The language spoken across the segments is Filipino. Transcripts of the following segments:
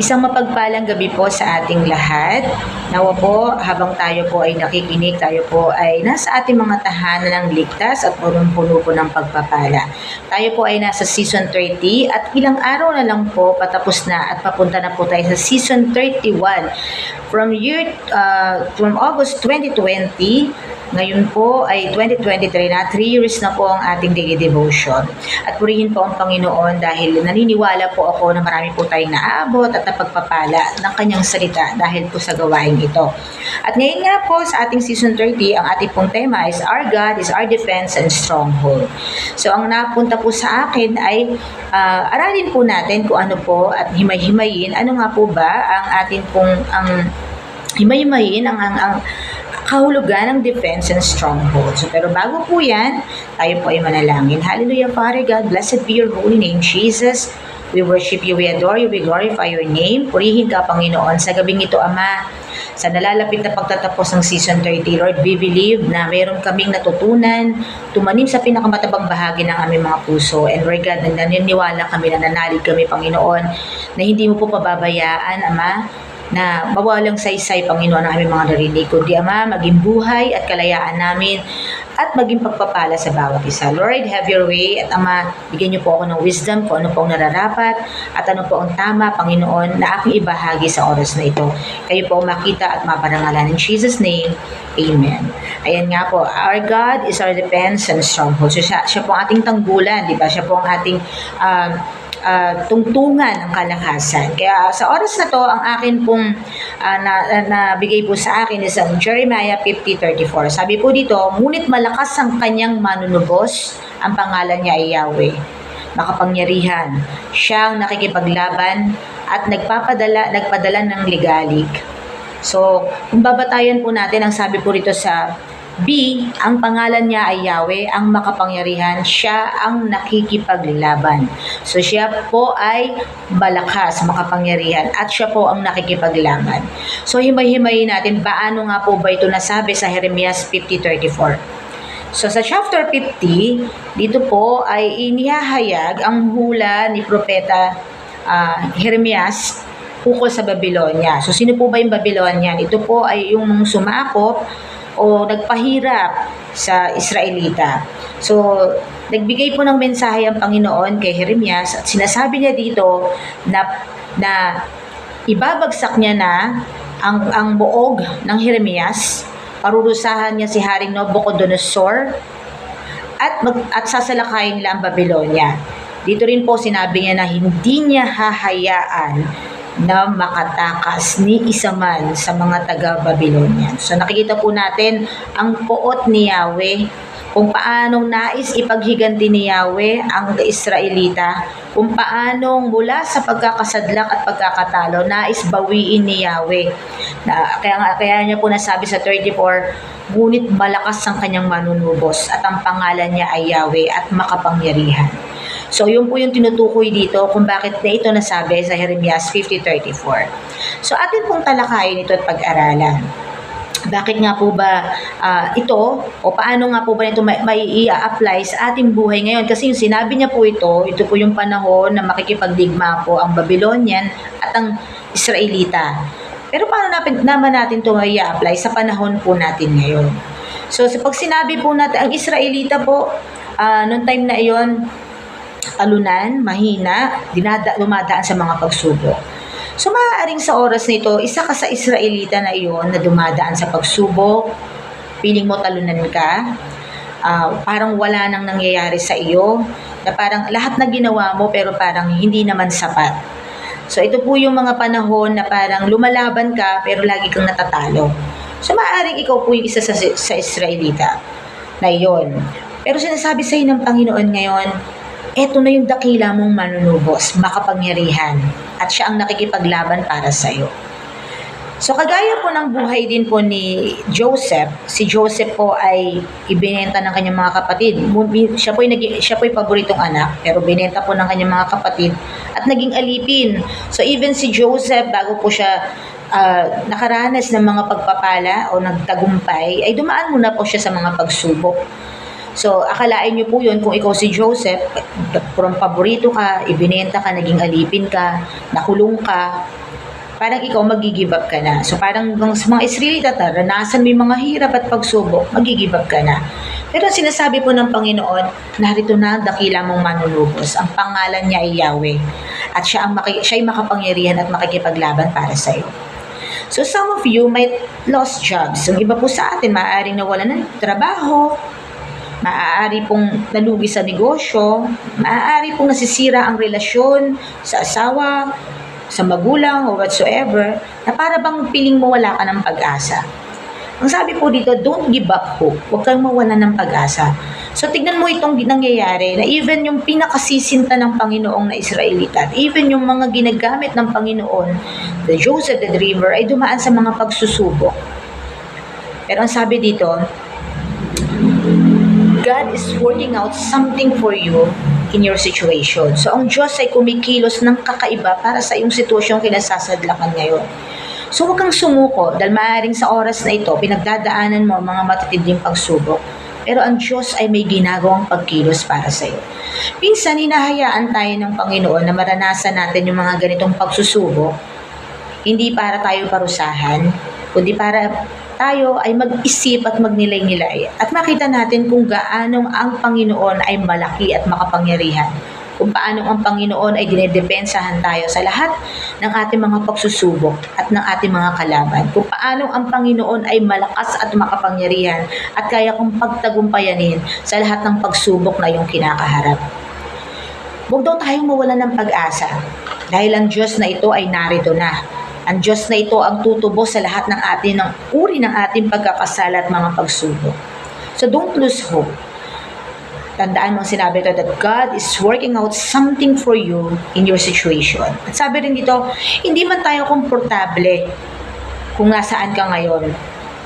Isang mapagpalang gabi po sa ating lahat. Nawa po, habang tayo po ay nakikinig, tayo po ay nasa ating mga tahanan ng ligtas at punong-puno po ng pagpapala. Tayo po ay nasa season 30 at ilang araw na lang po patapos na at papunta na po tayo sa season 31. From year, uh, from August 2020, ngayon po ay 2023 na, 3 years na po ang ating daily devotion. At purihin po ang Panginoon dahil naniniwala po ako na marami po tayong naaabot at napagpapala ng kanyang salita dahil po sa gawain ito. At ngayon nga po sa ating season 30, ang ating pong tema is Our God is our defense and stronghold. So ang napunta po sa akin ay ah, aralin po natin kung ano po at himay-himayin ano nga po ba ang ating pong ang himay-himayin ang, ang, ang kahulugan ng defense and stronghold. So, pero bago po yan, tayo po ay manalangin. Hallelujah, Father God, blessed be your holy name, Jesus. We worship you, we adore you, we glorify your name. Purihin ka, Panginoon, sa gabing ito, Ama. Sa nalalapit na pagtatapos ng season 30, Lord, we believe na mayroon kaming natutunan, tumanim sa pinakamatabang bahagi ng aming mga puso. And Lord God, naniniwala kami, nananalig kami, Panginoon, na hindi mo po pababayaan, Ama, na mawalang saysay, Panginoon, ang aming mga narinig. Kundi, Ama, maging buhay at kalayaan namin at maging pagpapala sa bawat isa. Lord, have your way at Ama, bigyan niyo po ako ng wisdom kung ano po ang nararapat at ano po ang tama, Panginoon, na aking ibahagi sa oras na ito. Kayo po makita at maparangalan. In Jesus' name, Amen. Ayan nga po, our God is our defense and stronghold. So siya, siya po ang ating tanggulan, di ba? Siya po ang ating um, uh, tungtungan ng kalakasan. Kaya sa oras na to, ang akin pong uh, na, na bigay po sa akin is ang Jeremiah 50.34. Sabi po dito, ngunit malakas ang kanyang manunubos, ang pangalan niya ay Yahweh. Makapangyarihan, siyang nakikipaglaban at nagpapadala, nagpadala ng ligalig. So, kung babatayan po natin, ang sabi po rito sa B, ang pangalan niya ay Yahweh, ang makapangyarihan, siya ang nakikipaglaban. So siya po ay malakas, makapangyarihan, at siya po ang nakikipaglaban. So himay-himayin natin, paano nga po ba ito nasabi sa Jeremias 50.34? So sa chapter 50, dito po ay inihahayag ang hula ni Propeta ah, Jeremias ukol sa Babylonia. So sino po ba yung Babylonian? Ito po ay yung sumakop o nagpahirap sa Israelita. So, nagbigay po ng mensahe ang Panginoon kay Jeremias at sinasabi niya dito na, na ibabagsak niya na ang, ang buog ng Jeremias, parurusahan niya si Haring Nabucodonosor at, mag, at sasalakayin nila ang Babylonia. Dito rin po sinabi niya na hindi niya hahayaan na makatakas ni isa sa mga taga-Babylonian. So nakikita po natin ang puot ni Yahweh kung paanong nais ipaghiganti ni Yahweh ang Israelita, kung paanong mula sa pagkakasadlak at pagkakatalo, nais bawiin ni Yahweh. Na, kaya, kaya niya po nasabi sa 34, ngunit malakas ang kanyang manunubos at ang pangalan niya ay Yahweh at makapangyarihan. So, yun po yung tinutukoy dito kung bakit na ito nasabi sa Jeremias 50.34. So, atin pong talakayin ito at pag-aralan. Bakit nga po ba ah, ito o paano nga po ba ito may, may i-apply sa ating buhay ngayon? Kasi yung sinabi niya po ito, ito po yung panahon na makikipagdigma po ang Babylonian at ang Israelita. Pero paano natin, naman natin ito i-apply sa panahon po natin ngayon? So, sa pag sinabi po natin, ang Israelita po, ah, noong time na iyon, talunan, mahina, dinada, dumadaan sa mga pagsubok. So maaaring sa oras na ito, isa ka sa Israelita na iyon na dumadaan sa pagsubok, piling mo talunan ka, ah, parang wala nang nangyayari sa iyo, na parang lahat na ginawa mo pero parang hindi naman sapat. So ito po yung mga panahon na parang lumalaban ka pero lagi kang natatalo. So maaaring ikaw po yung isa sa, sa Israelita na iyon. Pero sinasabi sa ng Panginoon ngayon, eto na yung dakila mong manunubos, makapangyarihan, at siya ang nakikipaglaban para sa iyo. So kagaya po ng buhay din po ni Joseph, si Joseph po ay ibinenta ng kanyang mga kapatid. Siya po ay siya po ay paboritong anak, pero binenta po ng kanyang mga kapatid at naging alipin. So even si Joseph bago po siya ah, nakaranas ng mga pagpapala o nagtagumpay, ay dumaan muna po siya sa mga pagsubok. So, akalain niyo po yun kung ikaw si Joseph, from paborito ka, ibinenta ka, naging alipin ka, nakulong ka, parang ikaw magigive up ka na. So parang sa mga Israelita, naranasan mo yung mga hirap at pagsubok, magigive up ka na. Pero sinasabi po ng Panginoon, narito na ang dakila mong manunubos. Ang pangalan niya ay Yahweh. At siya, ang maki, siya ay makapangyarihan at makikipaglaban para sa iyo. So some of you might lost jobs. Yung iba po sa atin, maaaring nawala ng trabaho, maaari pong nalugi sa negosyo, maaari pong nasisira ang relasyon sa asawa, sa magulang, or whatsoever, na para bang piling mo wala ka ng pag-asa. Ang sabi po dito, don't give up hope. Huwag kang mawala ng pag-asa. So, tignan mo itong nangyayari na even yung pinakasisinta ng Panginoong na Israelita, even yung mga ginagamit ng Panginoon, the Joseph the Dreamer, ay dumaan sa mga pagsusubok. Pero ang sabi dito, God is working out something for you in your situation. So, ang Diyos ay kumikilos ng kakaiba para sa iyong sitwasyong kinasasadlakan ngayon. So, huwag kang sumuko dahil maaaring sa oras na ito, pinagdadaanan mo ang mga matitinding pagsubok. Pero ang Diyos ay may ginagawang pagkilos para sa iyo. Minsan, hinahayaan tayo ng Panginoon na maranasan natin yung mga ganitong pagsusubok, hindi para tayo parusahan, kundi para tayo ay mag-isip at magnilay-nilay at makita natin kung gaano ang Panginoon ay malaki at makapangyarihan. Kung paano ang Panginoon ay dinedepensahan tayo sa lahat ng ating mga pagsusubok at ng ating mga kalaban. Kung paano ang Panginoon ay malakas at makapangyarihan at kaya kong pagtagumpayanin sa lahat ng pagsubok na iyong kinakaharap. Huwag daw tayong mawala ng pag-asa dahil ang Diyos na ito ay narito na. Ang Diyos na ito ang tutubo sa lahat ng atin ng uri ng ating pagkakasala at mga pagsubok. So don't lose hope. Tandaan mo sinabi ito that God is working out something for you in your situation. At sabi rin dito, hindi man tayo komportable kung nasaan ka ngayon.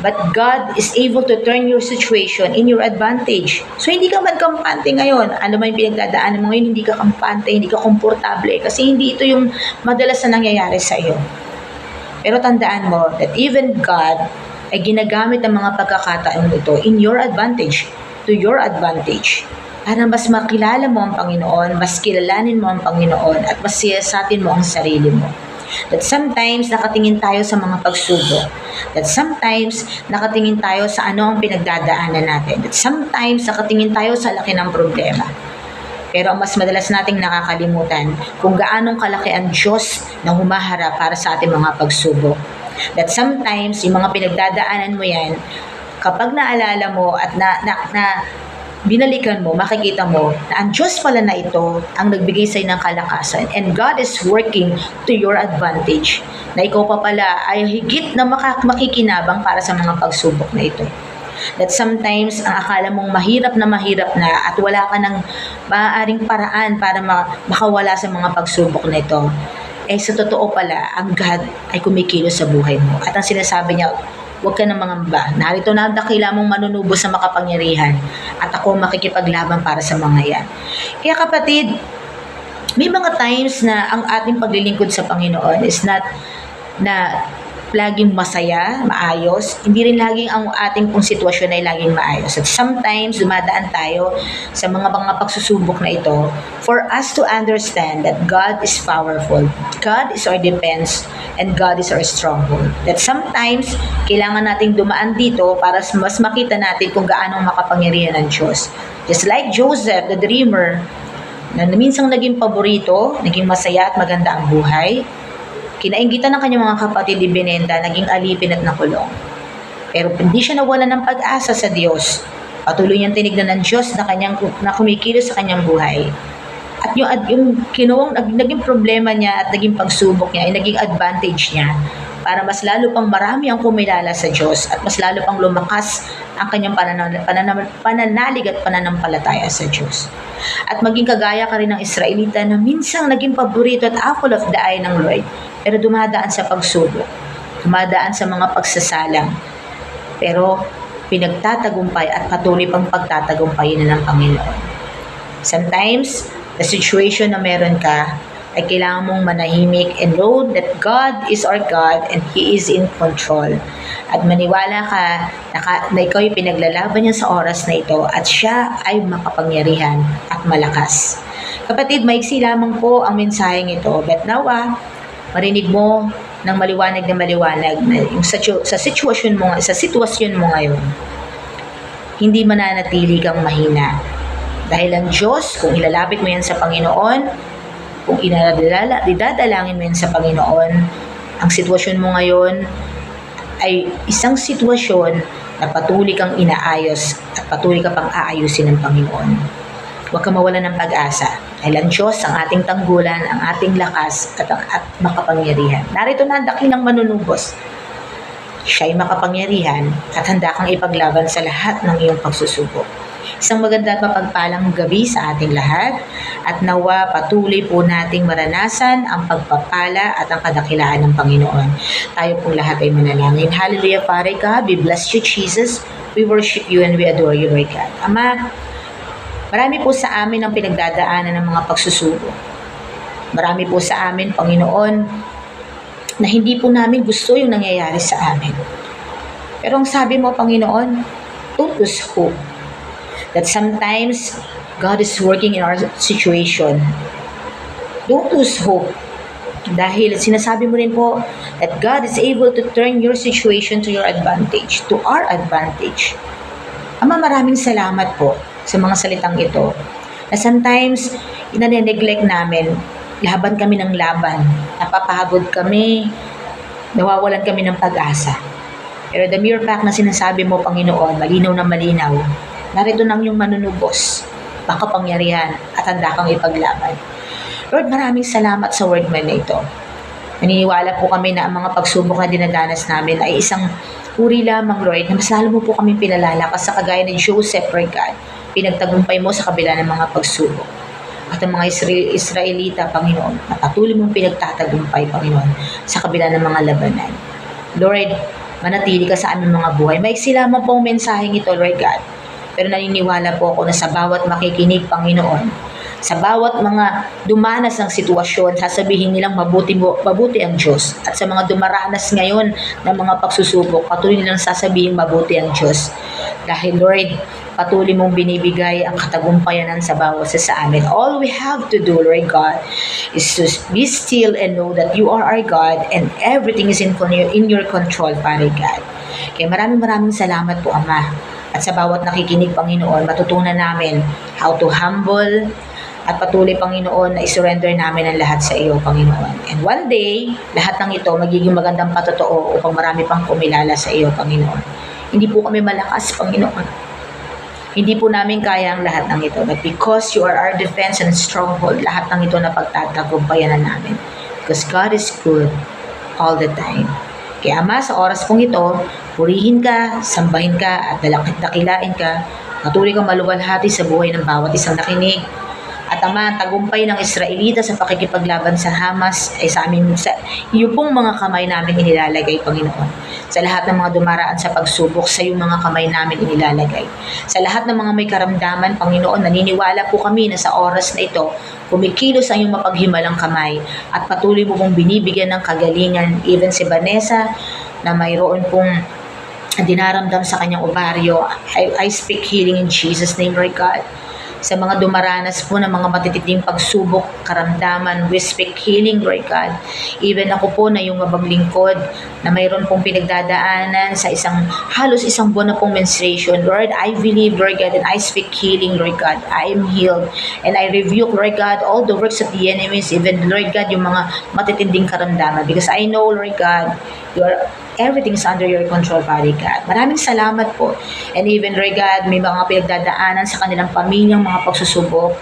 But God is able to turn your situation in your advantage. So, hindi ka man kampante ngayon. Ano man yung pinagdadaanan mo ngayon, hindi ka kampante, hindi ka komportable. Kasi hindi ito yung madalas na nangyayari sa iyo. Pero tandaan mo that even God ay ginagamit ang mga pagkakataon ito in your advantage, to your advantage. Para mas makilala mo ang Panginoon, mas kilalanin mo ang Panginoon, at mas siyasatin mo ang sarili mo. That sometimes nakatingin tayo sa mga pagsubok. That sometimes nakatingin tayo sa ano ang pinagdadaanan natin. That sometimes nakatingin tayo sa laki ng problema. Pero ang mas madalas nating nakakalimutan kung gaanong kalaki ang Diyos na humaharap para sa ating mga pagsubok. That sometimes, yung mga pinagdadaanan mo yan, kapag naalala mo at na, na, na binalikan mo, makikita mo na ang Diyos pala na ito ang nagbigay sa'yo ng kalakasan. And God is working to your advantage. Na ikaw pa pala ay higit na maka- makikinabang para sa mga pagsubok na ito that sometimes ang akala mong mahirap na mahirap na at wala ka ng maaaring paraan para ma- makawala sa mga pagsubok na ito, eh sa totoo pala, ang God ay kumikilos sa buhay mo. At ang sinasabi niya, huwag ka na mangamba. Narito na ang dakila mong manunubos sa makapangyarihan at ako makikipaglaban para sa mga yan. Kaya kapatid, may mga times na ang ating paglilingkod sa Panginoon is not na laging masaya, maayos. Hindi rin laging ang ating pong sitwasyon ay laging maayos. At sometimes, dumadaan tayo sa mga mga pagsusubok na ito for us to understand that God is powerful. God is our defense and God is our stronghold. That sometimes, kailangan nating dumaan dito para mas makita natin kung gaano makapangyarihan ng Diyos. Just like Joseph, the dreamer, na minsang naging paborito, naging masaya at maganda ang buhay, Kinaingitan ng kanyang mga kapatid ibinenta, naging alipin at nakulong. Pero hindi siya nawala ng pag-asa sa Diyos. Patuloy niyang tinignan ng Diyos na, kanyang, na kumikilos sa kanyang buhay. At yung, at yung kinuwang, naging problema niya at naging pagsubok niya ay naging advantage niya para mas lalo pang marami ang kumilala sa Diyos at mas lalo pang lumakas ang kanyang pananal, pananal, pananalig at pananampalataya sa Diyos. At maging kagaya ka rin ng Israelita na minsang naging paborito at apple of the eye ng Lord, pero dumadaan sa pagsubok, dumadaan sa mga pagsasalang, pero pinagtatagumpay at patuloy pang pagtatagumpayin na ng Panginoon. Sometimes, the situation na meron ka ay kailangan mong manahimik and know that God is our God and He is in control. At maniwala ka na, ka, na ikaw yung pinaglalaban niya sa oras na ito at siya ay makapangyarihan at malakas. Kapatid, maiksi lamang po ang mensaheng ito. But nawa, marinig mo ng maliwanag na maliwanag na yung sa, sa sitwasyon mo, sa sitwasyon mo ngayon, hindi mananatili kang mahina. Dahil ang Diyos, kung ilalapit mo yan sa Panginoon, kung inadalala, idadalangin mo yan sa Panginoon, ang sitwasyon mo ngayon ay isang sitwasyon na patuloy kang inaayos at patuloy ka pang aayusin ng Panginoon. Huwag ka mawala ng pag-asa. Dahil ang Diyos, ang ating tanggulan, ang ating lakas at ang at makapangyarihan. Narito na ang dakilang manunubos. Siya ay makapangyarihan at handa kang ipaglaban sa lahat ng iyong pagsusubok. Isang maganda at mapagpalang gabi sa ating lahat at nawa patuloy po nating maranasan ang pagpapala at ang kadakilaan ng Panginoon. Tayo pong lahat ay manalangin. Hallelujah, Pare God. We bless you, Jesus. We worship you and we adore you, Lord God. Ama, marami po sa amin ang pinagdadaanan ng mga pagsusubo. Marami po sa amin, Panginoon, na hindi po namin gusto yung nangyayari sa amin. Pero ang sabi mo, Panginoon, lose hope that sometimes God is working in our situation. Don't lose hope. Dahil sinasabi mo rin po that God is able to turn your situation to your advantage, to our advantage. Ama, maraming salamat po sa mga salitang ito. Na sometimes, inane-neglect namin, laban kami ng laban, napapagod kami, nawawalan kami ng pag-asa. Pero the mere fact na sinasabi mo, Panginoon, malinaw na malinaw, narito nang yung manunubos, makapangyarihan at handa kang ipaglaban. Lord, maraming salamat sa word mo na ito. Naniniwala po kami na ang mga pagsubok na dinadanas namin ay isang uri lamang, Lord, na mas lalo mo po kami pinalalakas sa kagaya ni Joseph, Lord God. Pinagtagumpay mo sa kabila ng mga pagsubok. At ang mga Isra- Israelita, Panginoon, na patuloy mong pinagtatagumpay, Panginoon, sa kabila ng mga labanan. Lord, manatili ka sa aming mga buhay. Maiksi lamang po ang mensaheng ito, Lord God. Pero naniniwala po ako na sa bawat makikinig, Panginoon, sa bawat mga dumanas ng sitwasyon, sasabihin nilang mabuti, mo, mabuti ang Diyos. At sa mga dumaranas ngayon ng mga pagsusubok, patuloy nilang sasabihin mabuti ang Diyos. Dahil Lord, patuloy mong binibigay ang katagumpayanan sa bawat isa sa amin. All we have to do, Lord God, is to be still and know that you are our God and everything is in, in your control, Father God. Kaya maraming maraming salamat po, Ama. At sa bawat nakikinig, Panginoon, matutunan namin how to humble, at patuloy, Panginoon, na isurrender namin ang lahat sa iyo, Panginoon. And one day, lahat ng ito magiging magandang patotoo upang marami pang kumilala sa iyo, Panginoon. Hindi po kami malakas, Panginoon. Hindi po namin kaya ang lahat ng ito. But because you are our defense and stronghold, lahat ng ito na pagtatagumpayan na namin. Because God is good all the time. Kaya Ama, sa oras pong ito, purihin ka, sambahin ka, at dakilain ka. Patuloy kang maluwalhati sa buhay ng bawat isang nakinig. At Ama, tagumpay ng Israelita sa pakikipaglaban sa Hamas ay sa amin, sa iyo pong mga kamay namin inilalagay, Panginoon. Sa lahat ng mga dumaraan sa pagsubok, sa iyong mga kamay namin inilalagay. Sa lahat ng mga may karamdaman, Panginoon, naniniwala po kami na sa oras na ito, kumikilos ang iyong mapaghimalang kamay at patuloy mo pong binibigyan ng kagalingan even si Vanessa na mayroon pong dinaramdam sa kanyang ovaryo. I, I speak healing in Jesus' name, Lord God sa mga dumaranas po ng mga matitinding pagsubok, karamdaman, we speak healing, Lord God. Even ako po na yung mabang lingkod na mayroon pong pinagdadaanan sa isang, halos isang buwan na pong menstruation. Lord, I believe, Lord God, and I speak healing, Lord God. I am healed. And I rebuke, Lord God, all the works of the enemies, even, Lord God, yung mga matitinding karamdaman. Because I know, Lord God, you are everything is under your control, Father God. Maraming salamat po. And even, Lord God, may mga pinagdadaanan sa kanilang pamilyang mga pagsusubok.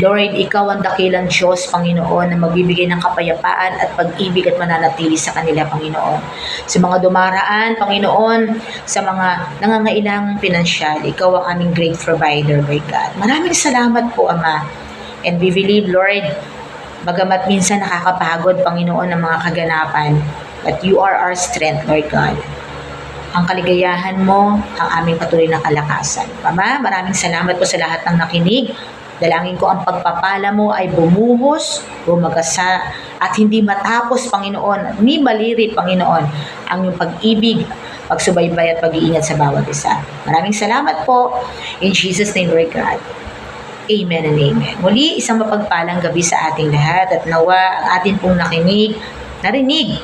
Lord, Ikaw ang dakilang Diyos, Panginoon, na magbibigay ng kapayapaan at pag-ibig at mananatili sa kanila, Panginoon. Sa mga dumaraan, Panginoon, sa mga nangangailangang pinansyal, Ikaw ang aming great provider, Lord God. Maraming salamat po, Ama. And we believe, Lord, bagamat minsan nakakapagod, Panginoon, ng mga kaganapan, but you are our strength, Lord God. Ang kaligayahan mo, ang aming patuloy na kalakasan. Ama, maraming salamat po sa lahat ng nakinig. Dalangin ko ang pagpapala mo ay bumuhos, bumagasa, at hindi matapos, Panginoon, ni maliri, Panginoon, ang iyong pag-ibig, pagsubaybay at pag-iingat sa bawat isa. Maraming salamat po. In Jesus' name, Lord God. Amen and amen. Muli, isang mapagpalang gabi sa ating lahat at nawa ang atin pong nakinig, narinig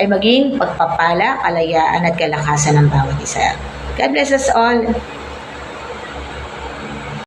ay maging pagpapala, kalayaan at kalakasan ng bawat isa. God bless us all.